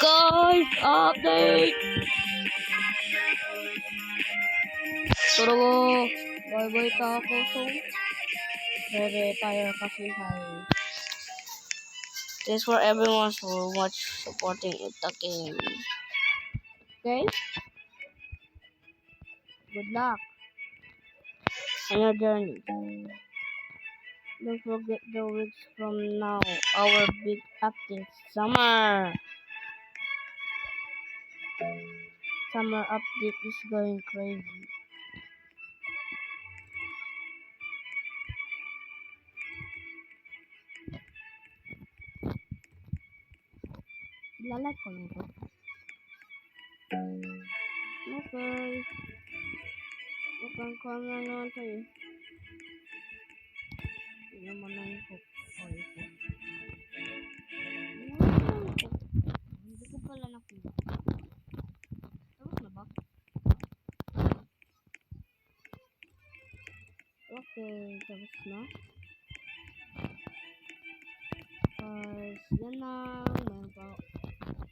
Guys, update! Ko, bye-bye ta ako. So, re-retire kasi hay. Thanks for everyone for watch supporting Itaking. Okay? Good luck on your journey. Don't forget the weeks from now, our big update, summer. Summer update is going crazy. Lalag ko lang to. Okay. Mukhang ko na tayo. Hindi naman Okay, tapos na. Guys, yan lang. Meron pa.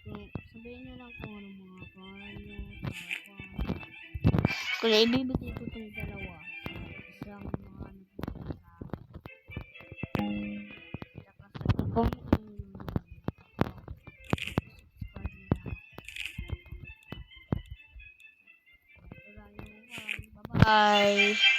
Kung sabihin nyo lang kung anong mga pangalan nyo. Kung ibibigay ko itong dalawa sa isang mga nagbibigay sa Tsaka sa ibang Bye.